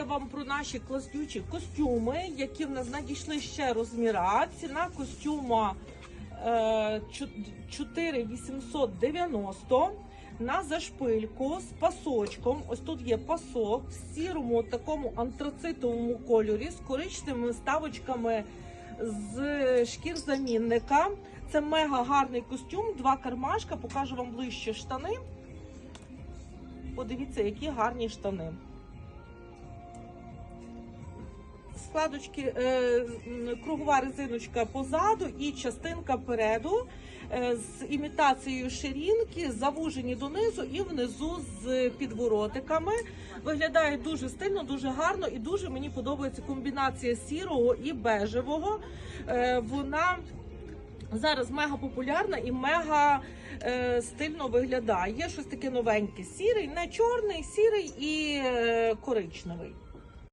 Нагадаю вам про наші класнючі костюми, які в нас надійшли ще розміра. Ціна костюма е, 4890 на зашпильку з пасочком. Ось тут є пасок в сірому такому антрацитовому кольорі з коричневими ставочками з шкір замінника. Це мега гарний костюм, два кармашка. Покажу вам ближче штани. Подивіться, які гарні штани. Складочки, е, кругова резиночка позаду і частинка переду е, з імітацією ширинки, завужені донизу і внизу з підворотиками. Виглядає дуже стильно, дуже гарно і дуже мені подобається комбінація сірого і бежевого. Е, Вона зараз мега популярна і мега стильно виглядає. Є щось таке новеньке: сірий, не чорний, сірий і коричневий.